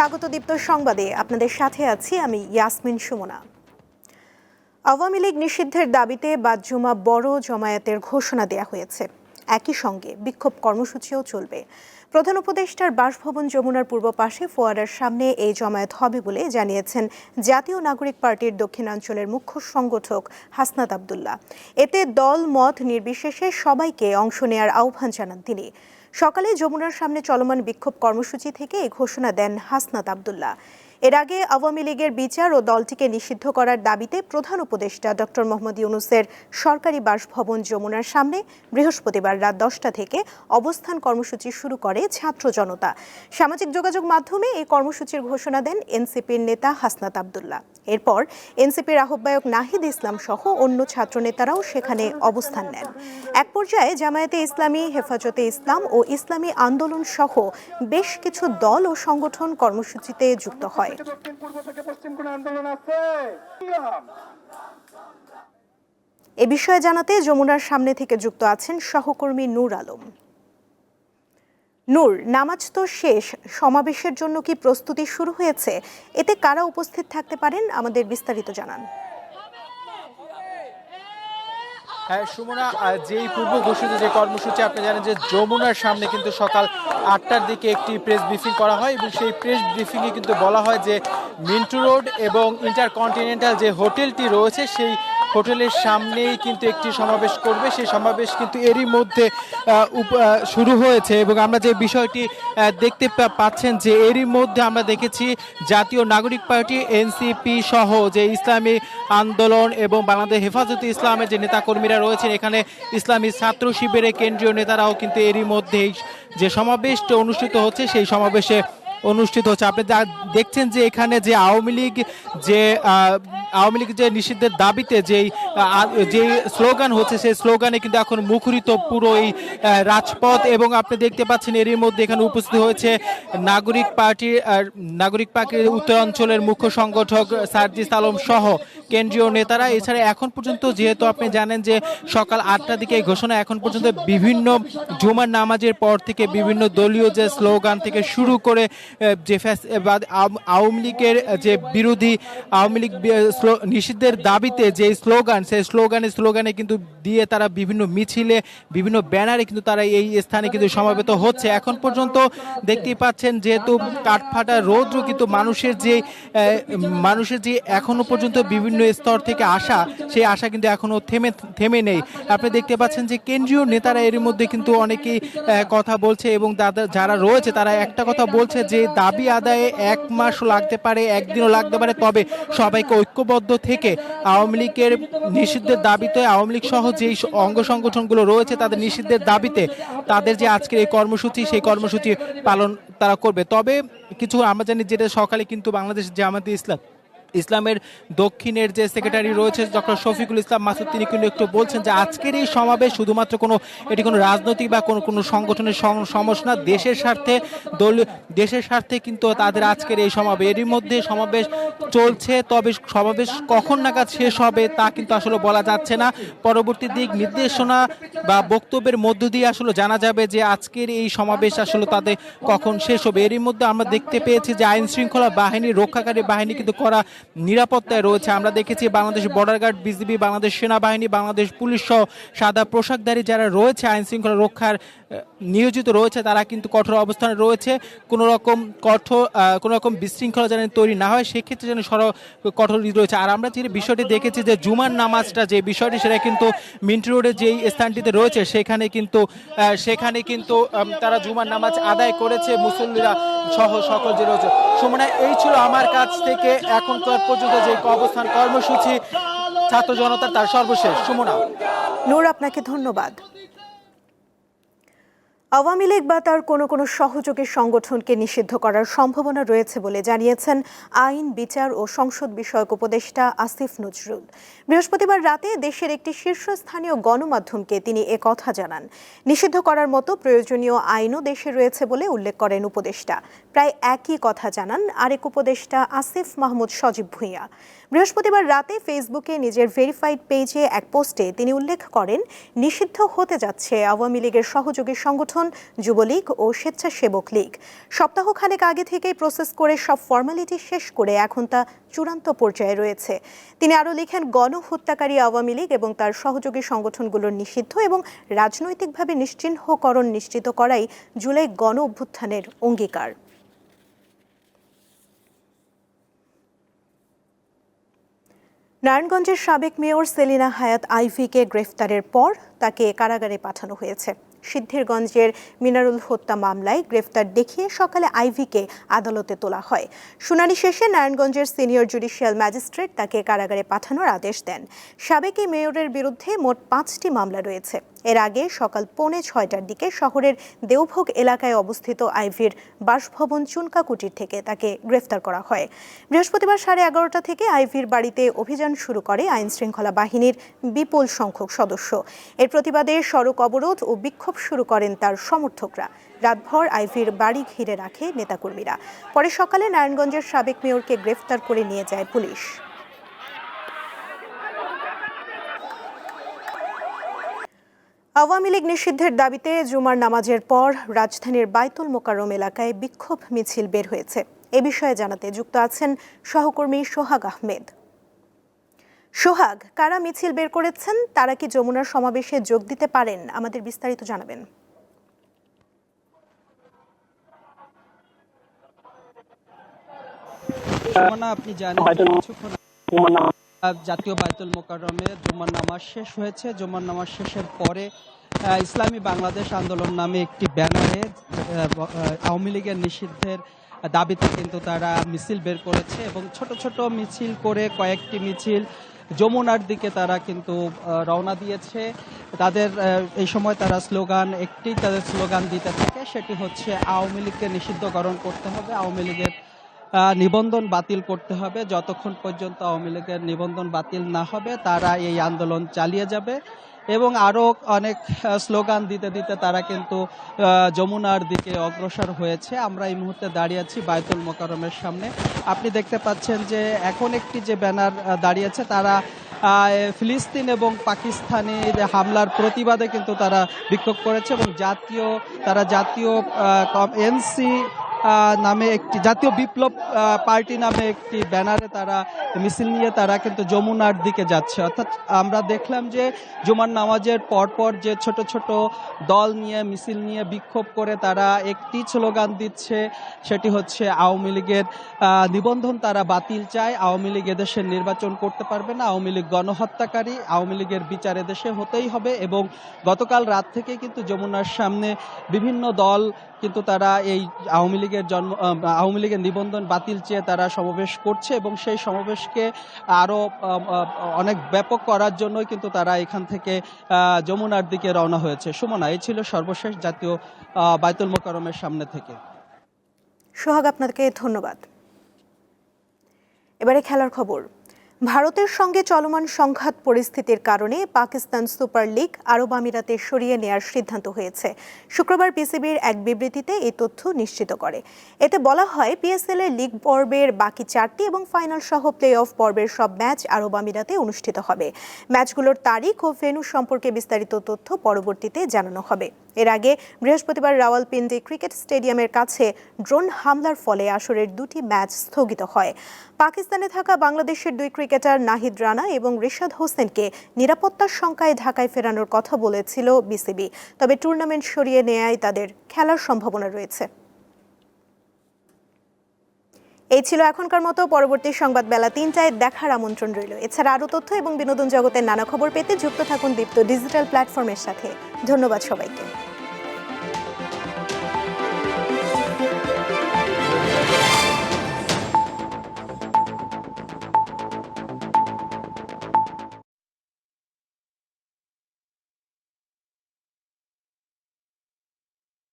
স্বাগত দীপ্ত সংবাদে আপনাদের সাথে আছি আমি ইয়াসমিন সুমনা। আওয়ামী লীগ নিষিদ্ধের দাবিতে বাদজুমা বড় জমায়েতের ঘোষণা দেয়া হয়েছে। একই সঙ্গে বিক্ষোভ কর্মসূচিও চলবে। প্রধান উপদেষ্টার বাসভবন যমুনার পূর্ব পাশে ফোয়ারার সামনে এই জমায়েত হবে বলে জানিয়েছেন জাতীয় নাগরিক পার্টির দক্ষিণাঞ্চলের মুখ্য সংগঠক হাসনাত আবদুল্লাহ। এতে দল মত নির্বিশেষে সবাইকে অংশ নেয়ার আহ্বান জানান তিনি। সকালে যমুনার সামনে চলমান বিক্ষোভ কর্মসূচি থেকে এই ঘোষণা দেন হাসনাত আবদুল্লাহ। এর আগে আওয়ামী লীগের বিচার ও দলটিকে নিষিদ্ধ করার দাবিতে প্রধান উপদেষ্টা ডক্টর মোহাম্মদ ইউনুসের সরকারি বাসভবন যমুনার সামনে বৃহস্পতিবার রাত দশটা থেকে অবস্থান কর্মসূচি শুরু করে ছাত্র জনতা। সামাজিক যোগাযোগ মাধ্যমে এই কর্মসূচির ঘোষণা দেন এনসিপির নেতা হাসনাত আবদুল্লাহ। এরপর এনসিপির আহ্বায়ক নাহিদ ইসলাম সহ অন্য ছাত্র নেতারাও সেখানে অবস্থান নেন। এক পর্যায়ে জামায়াতে ইসলামী, হেফাজতে ইসলাম ও ইসলামী আন্দোলন সহ বেশ কিছু দল ও সংগঠন কর্মসূচিতে যুক্ত হয়। দক্ষিণ পূর্ব থেকে পশ্চিম কোন আন্দোলন আছে। এ বিষয়ে জানাতে যমুনার সামনে থেকে যুক্ত আছেন সহকর্মী নূর আলম। নূর নামাজ তো শেষ সমাবেশের জন্য কি প্রস্তুতি শুরু হয়েছে? এতে কারা উপস্থিত থাকতে পারেন? আমাদের বিস্তারিত জানান। হ্যাঁ সুমনা যেই পূর্ব ঘোষিত যে কর্মসূচি, আপনি জানেন যে যমুনার সামনে কিন্তু সকাল আটটার দিকে একটি প্রেস ব্রিফিং করা হয় এবং সেই প্রেস ব্রিফিংয়ে কিন্তু বলা হয় যে মিন্টু রোড এবং ইন্টারকন্টিনেন্টাল যে হোটেলটি রয়েছে, সেই হোটেলের সামনেই কিন্তু একটি সমাবেশ করবে। সেই সমাবেশ কিন্তু এরই মধ্যে শুরু হয়েছে এবং আমরা যে বিষয়টি দেখতে পাচ্ছেন যে এরই মধ্যে আমরা দেখেছি জাতীয় নাগরিক পার্টি, এনসিপি সহ যে ইসলামী আন্দোলন এবং বাংলাদেশ হেফাজতে ইসলামের যে নেতাকর্মীরা রয়েছেন, এখানে ইসলামী ছাত্র শিবিরের কেন্দ্রীয় নেতারাও কিন্তু এরই মধ্যেই যে সমাবেশটি অনুষ্ঠিত হচ্ছে, সেই সমাবেশে অনুষ্ঠিত হচ্ছে। আপনি দেখছেন যে এখানে যে আওয়ামী লীগ যে আওয়ামী লীগ যে নিষিদ্ধের দাবিতে যেই যে স্লোগান হচ্ছে, সেই স্লোগানে কিন্তু এখন মুখরিত পুরো এই রাজপথ এবং আপনি দেখতে পাচ্ছেন এরই মধ্যে এখানে উপস্থিত হয়েছে নাগরিক পার্টির নাগরিক পার্টির উত্তরাঞ্চলের মুখ্য সংগঠক সার্জিস আলম সহ কেন্দ্রীয় নেতারা। এছাড়া এখন পর্যন্ত যেহেতু আপনি জানেন যে সকাল আটটার দিকে এই ঘোষণা, এখন পর্যন্ত বিভিন্ন জুমার নামাজের পর থেকে বিভিন্ন দলীয় যে স্লোগান থেকে শুরু করে যে আওয়ামী লীগের যে বিরোধী আওয়ামী লীগ নিষিদ্ধের দাবিতে যে স্লোগান, সেই স্লোগানে স্লোগানে কিন্তু দিয়ে তারা বিভিন্ন মিছিলে, বিভিন্ন ব্যানারে কিন্তু তারা এই স্থানে কিন্তু সমাবেত হচ্ছে। এখন পর্যন্ত দেখতেই পাচ্ছেন যেহেতু কাঠফাটা রৌদ্র কিন্তু মানুষের যে মানুষের যে এখনও পর্যন্ত বিভিন্ন স্তর থেকে আসা, সেই আশা কিন্তু এখনও থেমে থেমে নেই। আপনি দেখতে পাচ্ছেন যে কেন্দ্রীয় নেতারা এর মধ্যে কিন্তু অনেকেই কথা বলছে এবং যারা রয়েছে তারা একটা কথা বলছে যে দাবি আদায়ে এক মাসও লাগতে পারে, একদিনও লাগতে পারে। তবে সবাইকে ঐক্যবদ্ধ থেকে আওয়ামী লীগের নিষিদ্ধের দাবিতে, আওয়ামী লীগ সহ যেই অঙ্গ সংগঠনগুলো রয়েছে, তাদের নিষিদ্ধের দাবিতে তাদের যে আজকের এই কর্মসূচি, সেই কর্মসূচি পালন তারা করবে। তবে কিছু আমরা জানি, যেটা সকালে কিন্তু বাংলাদেশ জামাতে ইসলাম ইসলামের দক্ষিণের যে সেক্রেটারি রয়েছে ডক্টর শফিকুল ইসলাম মাসুদ, তিনি কিন্তু একটু বলছেন যে আজকের এই সমাবেশ শুধুমাত্র কোনো, এটি কোনো রাজনৈতিক বা কোনো কোনো সংগঠনের সমস্যা না, দেশের স্বার্থে দল, দেশের স্বার্থে কিন্তু তাদের আজকের এই সমাবেশ। এরই মধ্যে সমাবেশ চলছে, তবে সমাবেশ কখন নাগাদ শেষ হবে তা কিন্তু আসলে বলা যাচ্ছে না। পরবর্তী দিক নির্দেশনা বা বক্তব্যের মধ্য দিয়ে আসলে জানা যাবে যে আজকের এই সমাবেশ আসলে তাদের কখন শেষ হবে। এরই মধ্যে আমরা দেখতে পেয়েছি যে আইন শৃঙ্খলা বাহিনী, রক্ষাকারী বাহিনী কিন্তু করা নিরাপত্তায় রয়েছে। আমরা দেখেছি Bangladesh border guard BGB, Bangladesh সেনাবাহিনী, বাংলাদেশ পুলিশ সহ সাদা পোশাকধারী যারা রয়েছে, আইন শৃঙ্খলা রক্ষার নিয়োজিত রয়েছে, তারা কিন্তু কঠোর অবস্থানে রয়েছে। কোনো রকম কঠোর কোনো রকম বিশৃঙ্খলা যেন তৈরি না হয়, সেক্ষেত্রে যেন সর, কঠোর রয়েছে। আর আমরা যে বিষয়টি দেখেছি যে জুমার নামাজটা যে বিষয়টি, সেটা কিন্তু মিন্টু রোডের যেই স্থানটিতে রয়েছে, সেখানে কিন্তু সেখানে কিন্তু তারা জুমার নামাজ আদায় করেছে। মুসল্লিরা সহ সকল যে রয়েছে। সুমনা, এই ছিল আমার কাছ থেকে এখনকার পর্যন্ত যে অবস্থান কর্মসূচি ছাত্র জনতার তার সর্বশেষ। সুমনা। নূর আপনাকে ধন্যবাদ। আওয়ামী লীগ বা তার কোনো কোনো সহযোগী সংগঠনকে নিষিদ্ধ করার সম্ভাবনা রয়েছে বলে জানিয়েছেন আইন, বিচার ও সংসদ বিষয়ক উপদেষ্টা আসিফ নজরুল। বৃহস্পতিবার রাতে দেশের একটি শীর্ষস্থানীয় গণমাধ্যমকে তিনি কথা জানান। নিষিদ্ধ করার মতো প্রয়োজনীয় আইনও দেশে রয়েছে বলে উল্লেখ করেন উপদেষ্টা। প্রায় একই কথা জানান আরেক উপদেষ্টা আসিফ মাহমুদ সজীব ভূঁইয়া। বৃহস্পতিবার রাতে ফেসবুকে নিজের ভেরিফাইড পেজে এক পোস্টে তিনি উল্লেখ করেন, নিষিদ্ধ হতে যাচ্ছে আওয়ামী লীগের সহযোগী সংগঠন যুবলীগ ও স্বেচ্ছাসেবক লীগ। সপ্তাহ খানেক আগে থেকেই প্রসেস করে সব ফর্মালিটি শেষ করে এখন তা চূড়ান্ত পর্যায়ে রয়েছে। তিনি আরও লিখেন, গণহত্যাকারী আওয়ামী লীগ এবং তার সহযোগী সংগঠনগুলোর নিষিদ্ধ এবং রাজনৈতিকভাবে নিশ্চিহ্নকরণ নিশ্চিত করাই জুলাই গণ অভ্যুত্থানের অঙ্গীকার। নারায়ণগঞ্জের সাবেক মেয়র সেলিনা হায়াত আইভিকে গ্রেফতারের পর তাকে কারাগারে পাঠানো হয়েছে। সিদ্ধিরগঞ্জের মিনারুল হত্যা মামলায় গ্রেফতার দেখিয়ে সকালে আইভিকে আদালতে তোলা হয়। শুনানি শেষে নারায়ণগঞ্জের সিনিয়র জুডিশিয়াল ম্যাজিস্ট্রেট তাকে কারাগারে পাঠানোর আদেশ দেন। সাবেক মেয়রের বিরুদ্ধে মোট পাঁচটি মামলা রয়েছে। এর আগে সকাল পৌনে ছয়টার দিকে শহরের দেওভোগ এলাকায় অবস্থিত আইভির বাসভবন চুনকাকুটির থেকে তাকে গ্রেফতার করা হয়। বৃহস্পতিবার সাড়ে এগারোটা থেকে আইভির বাড়িতে অভিযান শুরু করে আইন শৃঙ্খলা বাহিনীর বিপুল সংখ্যক সদস্য। এর প্রতিবাদে সড়ক অবরোধ ও বিক্ষোভ শুরু করেন তার সমর্থকরা। রাতভর আইভির বাড়ি ঘিরে রাখে নেতাকর্মীরা। পরে সকালে নারায়ণগঞ্জের সাবেক মেয়রকে গ্রেফতার করে নিয়ে যায় পুলিশ। আওয়ামী লীগ নিষিদ্ধের দাবিতে জুমার নামাজের পর রাজধানীর বাইতুল মোকাররম এলাকায় বিক্ষোভ মিছিল বের হয়েছে। এ বিষয়ে জানাতে যুক্ত আছেন সহকর্মী সোহাগ আহমেদ। সোহাগ কারা মিছিল বের করেছেন? তারা কি যমুনার সমাবেশে যোগ দিতে পারেন? আমাদের বিস্তারিত জানাবেন। আপনি জানেন কিছুক্ষণ জাতীয় বায়তুল মোকাররমে জুমার নামাজ শেষ হয়েছে। জুমার নামাজ শেষের পরে ইসলামী বাংলাদেশ আন্দোলন নামে একটি ব্যানারে আওয়ামী লীগের নিষিদ্ধের দাবিতে কিন্তু তারা মিছিল বের করেছে এবং ছোট ছোট মিছিল করে কয়েকটি মিছিল যমুনার দিকে তারা কিন্তু রওনা দিয়েছে। তাদের এই সময় তারা স্লোগান, একটি তাদের স্লোগান দিতে থাকে, সেটি হচ্ছে আওয়ামী লীগকে নিষিদ্ধকরণ করতে হবে। আওয়ামী লীগের নিবন্ধন বাতিল করতে হবে। যতক্ষণ পর্যন্ত আওয়ামী লীগের নিবন্ধন বাতিল না হবে, তারা এই আন্দোলন চালিয়ে যাবে। এবং আরও অনেক স্লোগান দিতে দিতে তারা কিন্তু যমুনার দিকে অগ্রসর হয়েছে। আমরা এই মুহূর্তে দাঁড়িয়ে আছি বায়তুল মোকারমের সামনে। আপনি দেখতে পাচ্ছেন যে এখন একটি যে ব্যানার দাঁড়িয়েছে তারা ফিলিস্তিন এবং পাকিস্তানের হামলার প্রতিবাদে কিন্তু তারা বিক্ষোভ করেছে এবং জাতীয়, তারা জাতীয় এনসি নামে একটি জাতীয় বিপ্লব পার্টি নামে একটি ব্যানারে তারা মিছিল নিয়ে তারা কিন্তু যমুনার দিকে যাচ্ছে। অর্থাৎ আমরা দেখলাম যে জুমার নামাজের পরপর যে ছোট ছোট দল নিয়ে মিছিল নিয়ে বিক্ষোভ করে তারা একটি স্লোগান দিচ্ছে, সেটি হচ্ছে আওয়ামী লীগের নিবন্ধন তারা বাতিল চায়। আওয়ামী লীগ এদেশের নির্বাচন করতে পারবে না। আওয়ামী লীগ গণহত্যাকারী। আওয়ামী লীগের বিচার এদেশে হতেই হবে এবং গতকাল রাত থেকে কিন্তু যমুনার সামনে বিভিন্ন দল কিন্তু তারা এই আওয়ামী লীগের জন্ম আওয়ামী লীগের নিবন্ধন বাতিল চেয়ে তারা সমাবেশ করছে এবং সেই সমাবেশকে আরও আহ, আহ, অনেক ব্যাপক করার জন্যই কিন্তু তারা এখান থেকে যমুনার দিকে রওনা হয়েছে। সুমনা এই ছিল সর্বশেষ জাতীয় বায়তুল মোকারমের সামনে থেকে। সোহাগ আপনাকে ধন্যবাদ। এবারে খেলার খবর। ভারতের সঙ্গে চলমান সংঘাত পরিস্থিতির কারণে পাকিস্তান সুপার লিগ আরব আমিরাতে সরিয়ে নেয়ার সিদ্ধান্ত হয়েছে। শুক্রবার পিসিবির এক বিবৃতিতে এই তথ্য নিশ্চিত করে। এতে বলা হয় পিএসএল এর লিগ পর্বের বাকি চারটি এবং ফাইনাল সহ প্লে অফ পর্বের সব ম্যাচ আরব আমিরাতে অনুষ্ঠিত হবে। ম্যাচগুলোর তারিখ ও ভেন্যু সম্পর্কে বিস্তারিত তথ্য পরবর্তীতে জানানো হবে। এর আগে বৃহস্পতিবার রাওয়ালপিন্ডি ক্রিকেট স্টেডিয়ামের কাছে ড্রোন হামলার ফলে আসরের দুটি ম্যাচ স্থগিত হয়। পাকিস্তানে থাকা বাংলাদেশের দুই ক্রিকেটার নাহিদ রানা এবং রিশাদ হোসেনকে নিরাপত্তার শঙ্কায় ঢাকায় ফেরানোর কথা বলেছিল বিসিবি। তবে টুর্নামেন্ট সরিয়ে নেয়ায় তাদের খেলার সম্ভাবনা রয়েছে। এই ছিল এখনকার মতো। পরবর্তী সংবাদ বেলা তিনটায় দেখার আমন্ত্রণ রইল। এছাড়া আরও তথ্য এবং বিনোদন জগতের নানা খবর পেতে যুক্ত থাকুন দীপ্ত ডিজিটাল প্ল্যাটফর্মের সাথে। ধন্যবাদ সবাইকে।